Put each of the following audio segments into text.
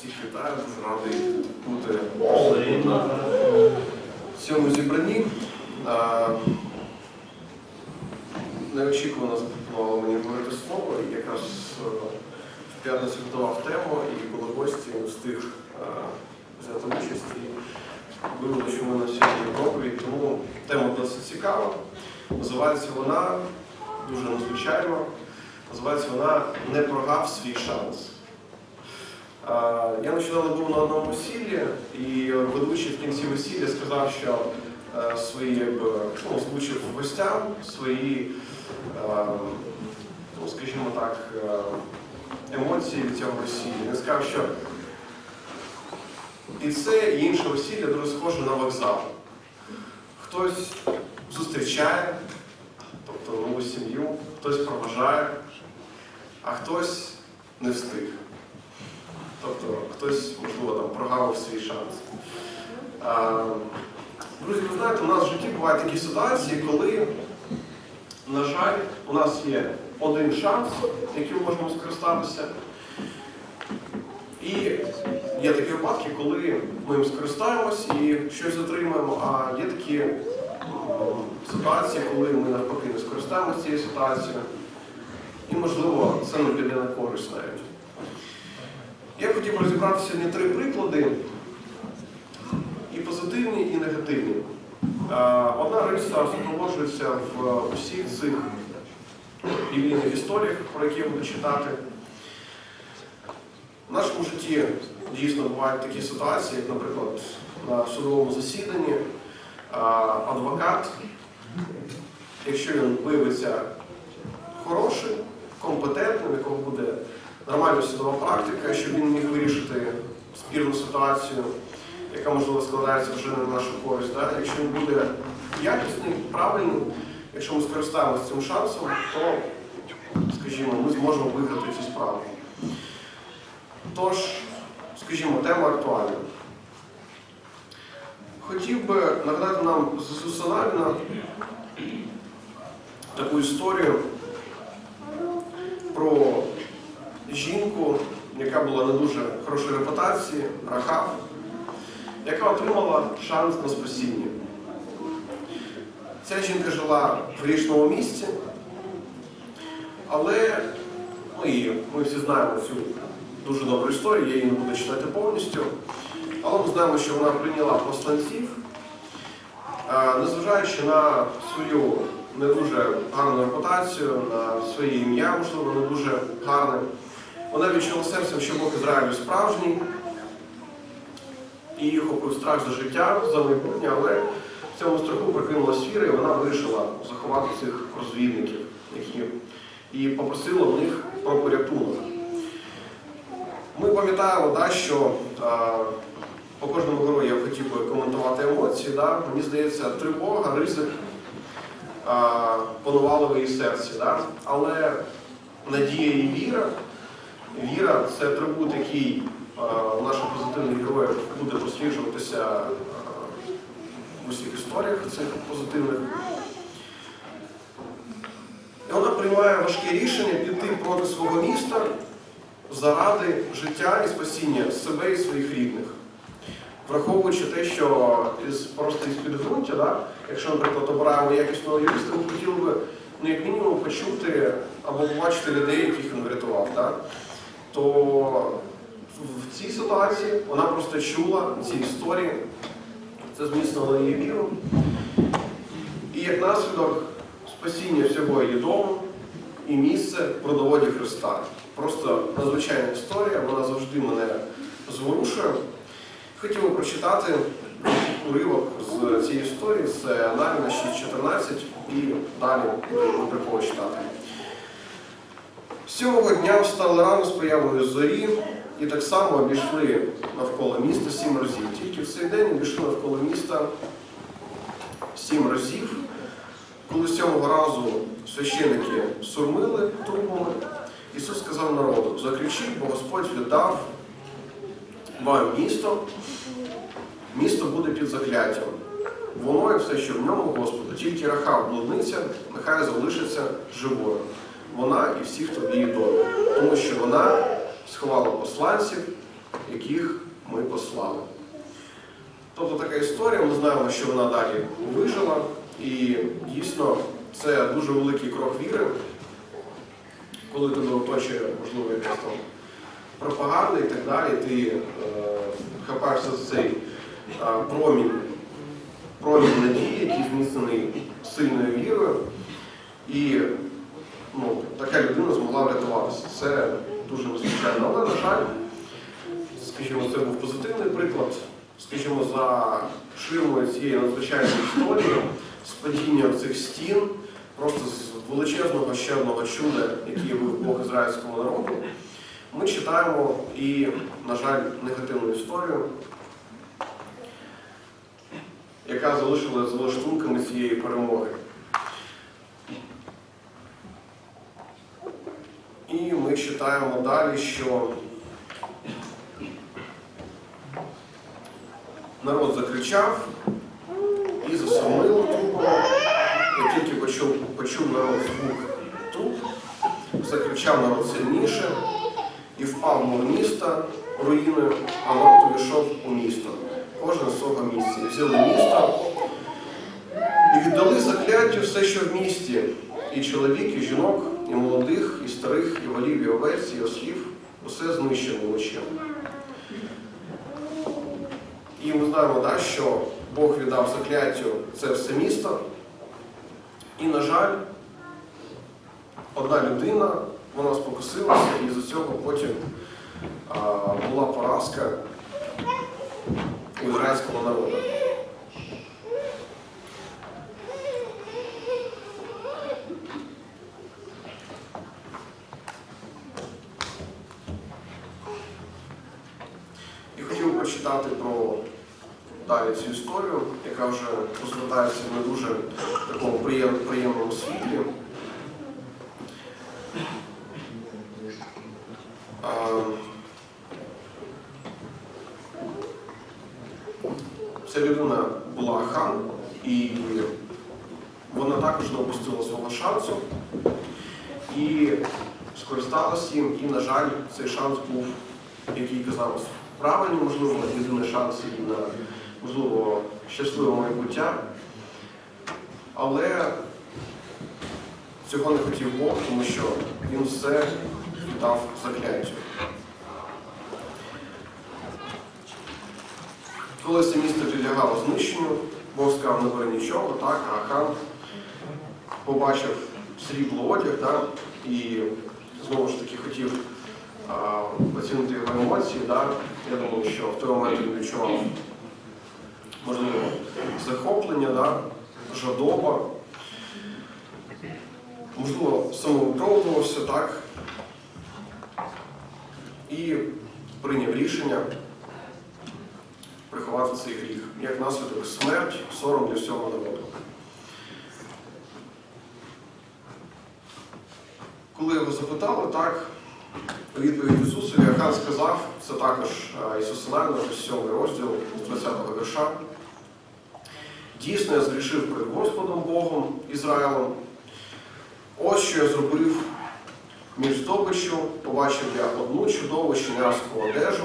Всіх вітаю, радий бути в цьому зібранні. Неочікувано запропонували мені говорити слово, якраз е, в п'ятницю готував тему, і коли гості встиг е, взяти участь і виявили, що ми сьогодні проповідь, тому тема досить цікава. Називається вона дуже надзвичайно. Називається вона Не прогав свій шанс. Я нещодавно був на одному весіллі, і ведучий в кінці весілля сказав, що е, свої ну, озвучив гостям свої, е, ну, скажімо так, е, емоції від цього весілля. Він сказав, що і це і інше весілля дуже схоже на вокзал. Хтось зустрічає, тобто нову сім'ю, хтось проважає, а хтось не встиг. Тобто хтось, можливо, там прогавив свій шанс. Друзі, ви знаєте, у нас в житті бувають такі ситуації, коли, на жаль, у нас є один шанс, яким можемо скористатися. І є такі випадки, коли ми їм скористаємось і щось отримаємо, а є такі ситуації, коли ми навпаки не скористаємося цією ситуацією. І, можливо, це не піде на користь навіть. Хотів розібрати сьогодні три приклади, і позитивні, і негативні. Е, Одна риса супроводжується в усіх цих біблійних історіях, про які я буду читати. В нашому житті дійсно бувають такі ситуації, як, наприклад, на судовому засіданні е, адвокат, якщо він виявиться хорошим, компетентним, якого буде нормальна судова практика, щоб він міг вирішити спірну ситуацію, яка можливо складається вже на нашу користь. Да? Якщо він буде якісний, правильний, якщо ми скористаємося цим шансом, то, скажімо, ми зможемо виграти цю справу. Тож, скажімо, тема актуальна. Хотів би нагадати нам з таку історію про жінку, яка була не дуже хорошої репутації, Рахав, яка отримала шанс на спасіння. Ця жінка жила в грішному місці, але ну, і ми всі знаємо цю дуже добру історію, я її не буду читати повністю. Але ми знаємо, що вона прийняла посланців, незважаючи на свою не дуже гарну репутацію, на своє ім'я, можливо, не дуже гарне. Вона відчула серцем, що Бог Ізраїлю справжній, і її охопив страх за життя, за майбутнє, але в цьому страху прикинулась віра, і вона вирішила заховати цих розвідників, які і попросила в них про порятунок. Ми пам'ятаємо, да, що а, по кожному герою я хотів би коментувати емоції. Да? Мені здається, тривога, ризик а, панували в її серці. Да? Але надія і віра, віра це атрибут, який у наших позитивних героїв буде просліджуватися в усіх історіях цих позитивних. І вона приймає важке рішення піти проти свого міста заради життя і спасіння себе і своїх рідних. Враховуючи те, що із, просто із підґрунтя, да, якщо, наприклад, обираємо якісного юриста, ми хотіли би ну, як мінімум почути або побачити людей, яких він врятував. Да, то в цій ситуації вона просто чула ці історії, це зміцнило її віру. І як наслідок спасіння всього її дому і місце про доводі Христа. Просто надзвичайна історія, вона завжди мене зворушує. Хотів би прочитати уривок з цієї історії, це Навіна 6.14 і далі буду такого читати. Сьомого дня встали рано з появою зорі і так само обійшли навколо міста сім разів. Тільки в цей день обійшли навколо міста сім разів. Коли сьомого разу священники сурмили трубами, Ісус сказав народу, закричіть, бо Господь віддав вам місто, місто буде під закляттям. Воно і все, що в ньому, Господу, тільки Рахав, блудниця, нехай залишиться живою. Вона і всі, хто в її домі. Тому що вона сховала посланців, яких ми послали. Тобто така історія, ми знаємо, що вона далі вижила, і дійсно це дуже великий крок віри, коли тебе оточує, можливо, якась там пропаганда і так далі, ти е, хапаєшся за цей е, промінь, промінь надії, який зміцнений сильною вірою. І ну, така людина змогла врятуватися. Це дуже надзвичайно. Але, на жаль, скажімо, це був позитивний приклад. Скажімо, за ширмою цієї надзвичайної історії, з падіння цих стін, просто з величезного ще чуда, який явив Бог ізраїльському народу, ми читаємо і, на жаль, негативну історію, яка залишила за лаштунками цієї перемоги. І ми читаємо далі, що народ закричав і засумило трупом. Як тільки почув, почув народ звук труп, закричав народ сильніше і впав мов міста руїною, а народ увійшов у місто. Кожен свого місця. І взяли місто і віддали закляттю все, що в місті, і чоловік, і жінок, і молодих, і старих, і волів, і овець, і ослів, усе знищено мечем. І ми знаємо, да, що Бог віддав закляттю це все місто. І, на жаль, одна людина, вона спокусилася, і з цього потім а, була поразка у ізраїльського народу. І прочитати про далі цю історію, яка вже розгортається в не дуже такому приєм- приємному світлі. Ця людина була хан, і вона також не опустила свого шансу і скористалась їм, і, на жаль, цей шанс був, який казав, правильний, можливо, єдиний шанс на можливо щасливе майбуття. Але цього не хотів Бог, тому що він все дав закляттю. Коли це місто підлягало знищенню, Бог сказав, не бери нічого, так, а хан побачив срібло одяг, да, і знову ж таки хотів а, оцінити його емоції. Да. Я думаю, що в той момент він відчував можливо. Захоплення, да, жадоба, можливо, самовиправдувався, так, і прийняв рішення приховати цей гріх. Як наслідок смерть, сором для всього народу. Коли його запитали, так, відповідь Ісусові, Ахан сказав, це також е, Ісус Івана, 7 розділ з 20 вірша. Дійсно, я згрішив перед Господом Богом Ізраїлем. Ось що я зробив між здобиччю, побачив я одну чудову щенярську одежу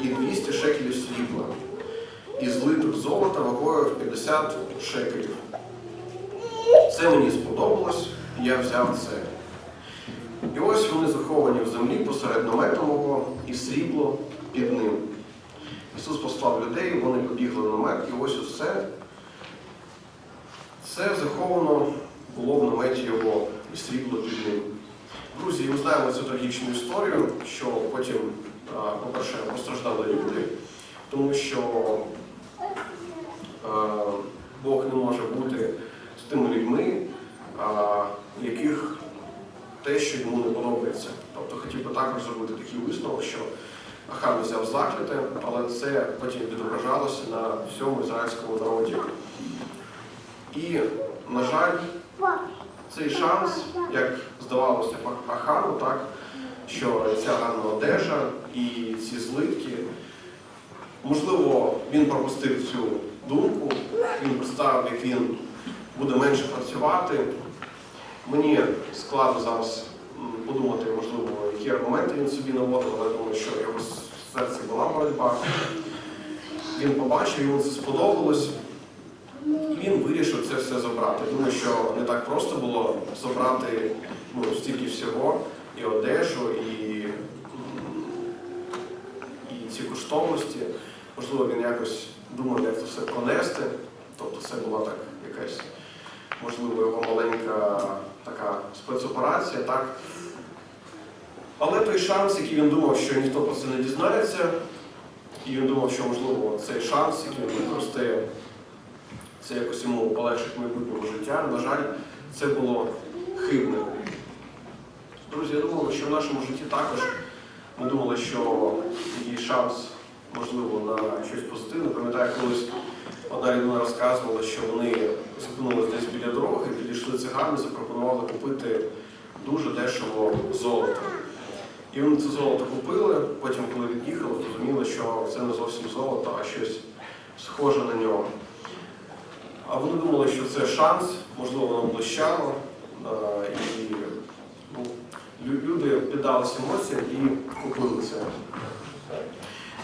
і 200 шекелів срібла, і злиток золота вагою в 50 шекелів. Це мені сподобалось, і я взяв це. Ось вони заховані в землі посеред намету мого і срібло під ним. Ісус послав людей, вони побігли в намет, і ось усе це заховано було в наметі його і срібло під ним. Друзі, ми знаємо цю трагічну історію, що потім, по-перше, постраждали люди, тому що а, Бог не може бути з тими людьми, а, яких те, що йому не подобається. Тобто також зробити такий висновок, що Ахан взяв закляте, але це потім відображалося на всьому ізраїльському народі. І, на жаль, цей шанс, як здавалося Ахану, так, що ця гарна одежа і ці злитки, можливо, він пропустив цю думку, він представив, як він буде менше працювати. Мені складно зараз подумати, можливо, які аргументи він собі наводив, але я думаю, що його серце боротьба. Він побачив, йому це сподобалось. І він вирішив це все забрати. Думаю, що не так просто було забрати ну, стільки всього, і одежу, і, і ці коштовності. Можливо, він якось думав, як це все пронести. Тобто це була так якась, можливо, його маленька така спецоперація, так? Але той шанс, який він думав, що ніхто про це не дізнається, і він думав, що можливо цей шанс, який він використає, це якось йому полегшить майбутньому життя. На жаль, це було хибним. Друзі, я думаю, що в нашому житті також ми думали, що є шанс, можливо, на щось позитивне. Пам'ятаю, колись одна людина розказувала, що вони зупинились десь біля дороги, підійшли цигани, запропонували купити дуже дешево золото. І вони це золото купили, потім, коли від'їхали, зрозуміли, що це не зовсім золото, а щось схоже на нього. А вони думали, що це шанс, можливо, воно блищало, і ну, люди піддалися емоціям і купили це.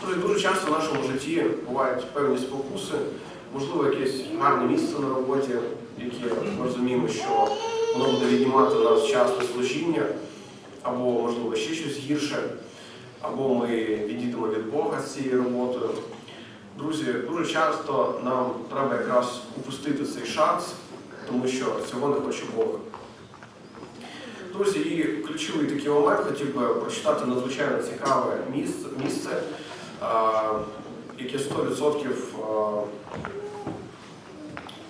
Друзі, дуже часто в нашому житті бувають певні спокуси, можливо, якесь гарне місце на роботі, яке ми розуміємо, що воно буде віднімати у нас час на служіння, або, можливо, ще щось гірше, або ми відійдемо від Бога з цією роботою. Друзі, дуже часто нам треба якраз упустити цей шанс, тому що цього не хоче Бог. Друзі, і ключовий такий момент хотів би прочитати надзвичайно цікаве місце, місце яке 100%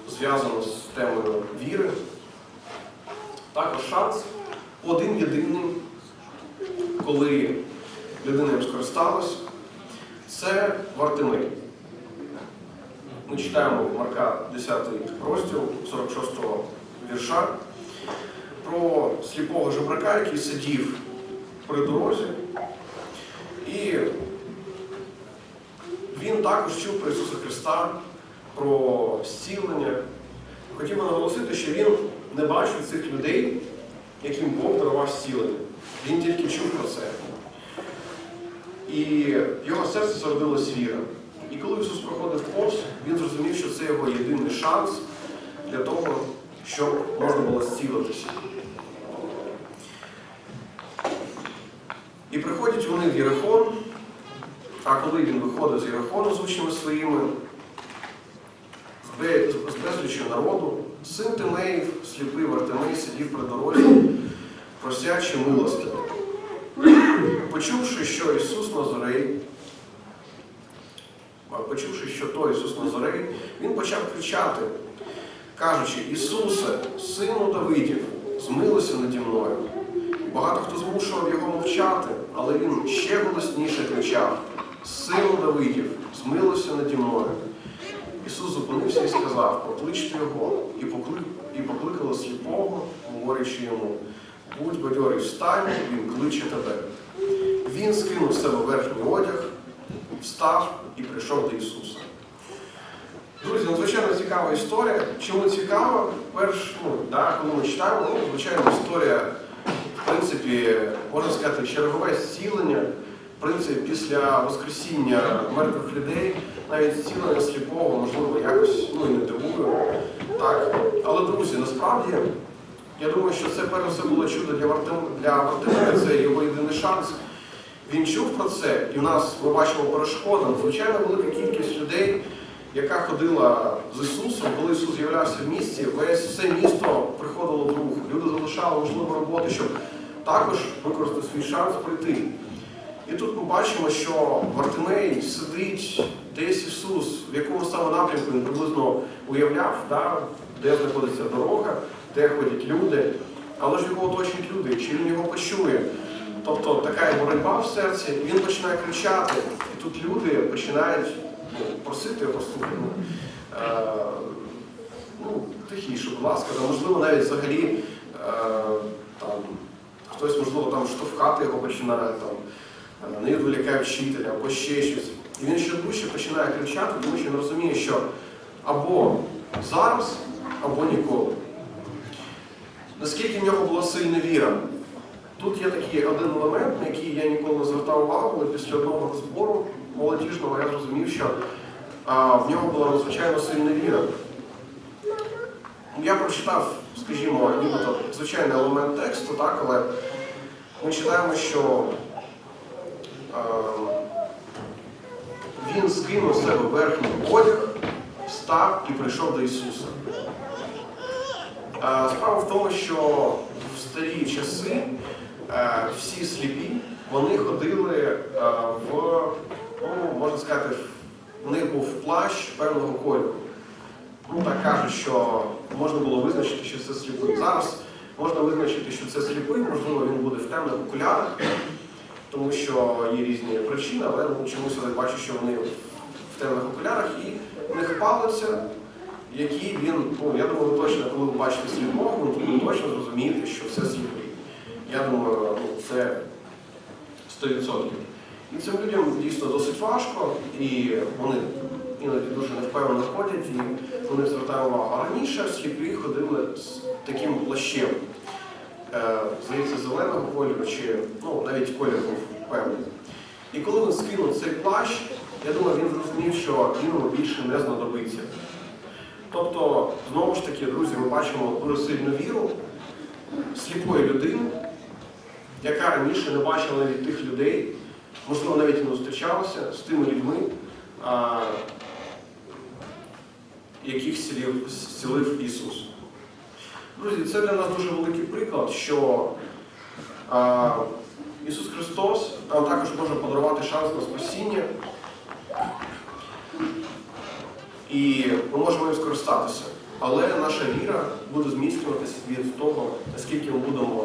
зв'язано з темою віри. Також шанс один єдиний, коли людина їм скористалась, це Вартимей. Ми читаємо Марка 10 розділ 46 вірша про сліпого жебрака, який сидів при дорозі. І він також чув про Ісуса Христа, про зцілення. Хотів би наголосити, що він не бачив цих людей, яким Бог дарував зцілення. Він тільки чув про це. І в його серце зародилась віра. І коли Ісус проходив повз, він зрозумів, що це його єдиний шанс для того, щоб можна було зцілитися. І приходять вони в Єрихон, а коли він виходить з Єрихону з учнями своїми, з бе- народу, син Тимеїв, сліпий Вартимей, сидів при дорозі, просячи милості. Почувши, що Ісус Назарей, почувши, що то Ісус Назарей, він почав кричати, кажучи, Ісусе, сину Давидів, змилуйся наді мною. Багато хто змушував його мовчати, але він ще голосніше кричав: Сину Давидів, змилуйся наді мною. Ісус зупинився і сказав: покличте його, і, покли... і покликали сліпого, говорячи йому, будь бадьорий, встань, він кличе тебе. Він скинув себе верхній одяг, встав і прийшов до Ісуса. Друзі, надзвичайно цікава історія. Чому цікава? Перш, ну, да, коли ми читаємо, ну, звичайно, історія, в принципі, можна сказати, чергове зцілення. В принципі, після Воскресіння мертвих людей, навіть зцілення сліпого, можливо, якось ну, не дивує. Так. Але, друзі, насправді, я думаю, що це перш все було чудо для Вартим- для Вартимея, це його єдиний шанс. Він чув про це, і в нас ми бачимо перешкода, надзвичайно велика кількість людей, яка ходила з Ісусом, коли Ісус з'являвся в місті, весь все місто приходило в рух. Люди залишали можливу роботу, щоб також використати свій шанс прийти. І тут ми бачимо, що Вартимей сидить десь Ісус, в якому саме напрямку він приблизно уявляв, да, де знаходиться дорога, де ходять люди, але ж його оточують люди, чи він його почує. Тобто така боротьба в серці, і він починає кричати, і тут люди починають ну, просити його. Ну, е, ну, тихіше, будь ласка, там, можливо, навіть взагалі е, там, хтось, можливо, там штовхати його починає, там, не відволікає вчителя або ще щось. І він ще дужче починає кричати, тому що він розуміє, що або зараз, або ніколи. Наскільки в нього була сильна віра? Тут є такий один елемент, на який я ніколи не звертав увагу, але після одного збору молодіжного, я зрозумів, що а, в нього була надзвичайно сильна віра. Я прочитав, скажімо, нібито звичайний елемент тексту, так, але ми читаємо, що е, він скинув з себе верхній одяг, встав і прийшов до Ісуса. Е, Справа в тому, що в старі часи всі сліпі вони ходили е, в, ну, можна сказати, в них був плащ певного кольору. Ну так кажуть, що можна було визначити, що це сліпий. Зараз можна визначити, що це сліпий, можливо, він буде в темних окулярах, тому що є різні причини, але ну, чомусь я бачу, що вони в темних окулярах і в них палиця, які він, ну я думаю, точно, коли ви бачите сліпого, ви точно зрозумієте, що це сліпий. Я думаю, ну, це 100%. І цим людям дійсно досить важко, і вони іноді дуже невпевнено ходять, і вони звертають увагу. А раніше сліпі ходили з таким плащем. Е, Здається, зеленого кольору, чи ну, навіть колір був певний. І коли він скинув цей плащ, я думаю, він зрозумів, що він йому більше не знадобиться. Тобто, знову ж таки, друзі, ми бачимо дуже сильну віру сліпої людини, яка раніше не бачила навіть тих людей, можливо, навіть не зустрічалася з тими людьми, а, яких зцілив, зцілив Ісус. Друзі, це для нас дуже великий приклад, що а, Ісус Христос нам також може подарувати шанс на спасіння. І ми можемо їм скористатися. Але наша віра буде зміцнюватися від того, наскільки ми будемо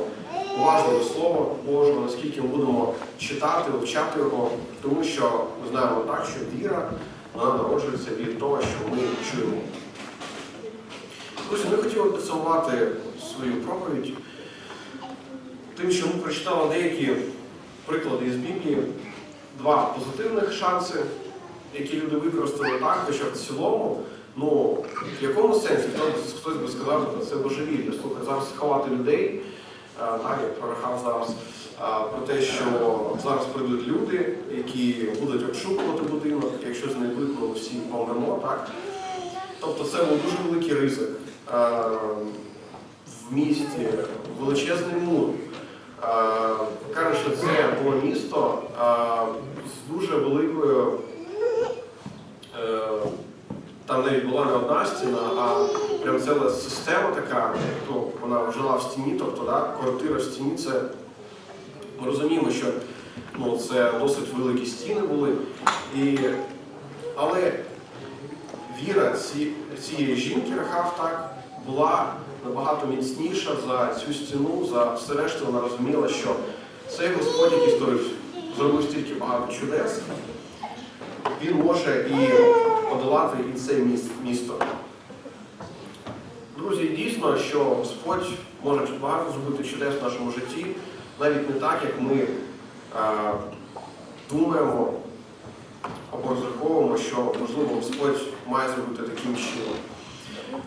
уважні до Слова Божого, наскільки ми будемо читати, вивчати його, тому що ми знаємо так, що віра вона народжується від того, що ми чуємо. Друзі, ми хотіли підсумувати свою проповідь тим, що ми прочитали деякі приклади із Біблії, два позитивних шанси, які люди використали так, що в цілому, ну, в якому сенсі? Хтось, би сказав, що це божевілля. Слухай, зараз ховати людей, так, як прорахав зараз, про те, що зараз прийдуть люди, які будуть обшукувати будинок, якщо знайдуть, ну всі помремо, так? Тобто це був дуже великий ризик. Е, В місті величезний мур. Е, Каже, що це було місто е, з дуже великою. Там навіть була не одна стіна, а прям ціла система така, ну, вона жила в стіні, тобто да, квартира в стіні це. Ми розуміємо, що ну, це досить великі стіни були. І, але віра ці, цієї жінки Рахав так була набагато міцніша за цю стіну, за все решту вона розуміла, що цей Господь, який зробив стільки багато чудес, він може і подолати і це місто. Друзі, дійсно, що Господь може багато зробити чудес в нашому житті, навіть не так, як ми е, думаємо або розраховуємо, що можливо Господь має зробити таким чином.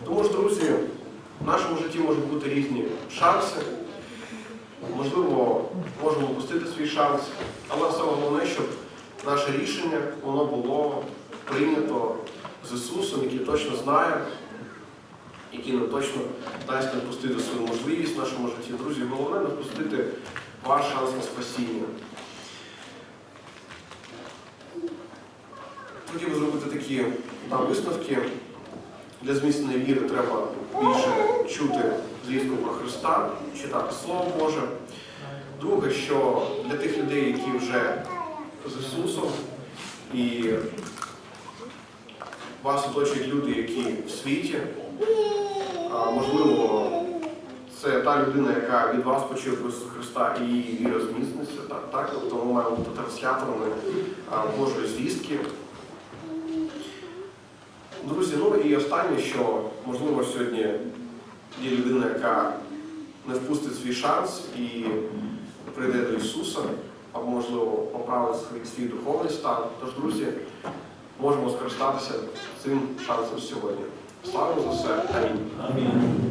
Тому ж, друзі, в нашому житті можуть бути різні шанси. Можливо, можемо упустити свій шанс, але саме головне, щоб наше рішення воно було прийнято з Ісусом, який точно знає, який нам точно дасть не впустити свою можливість в нашому житті. Друзі, головне не впустити ваш шанс на спасіння. Хотів би зробити такі там, висновки. Для зміцненої віри треба більше чути звістку про Христа, читати Слово Боже. Друге, що для тих людей, які вже з Ісусом, і вас оточують люди, які в світі, а, можливо, це та людина, яка від вас почує про Ісуса Христа і її віра зміцниться. Так, так? Тобто ми маємо бути трансляторами Божої звістки. Друзі, ну і останнє, що можливо сьогодні є людина, яка не впустить свій шанс і прийде до Ісуса, або, можливо, поправити свій, духовний стан. Тож, друзі, можемо скористатися цим шансом сьогодні. Слава за все. Амінь.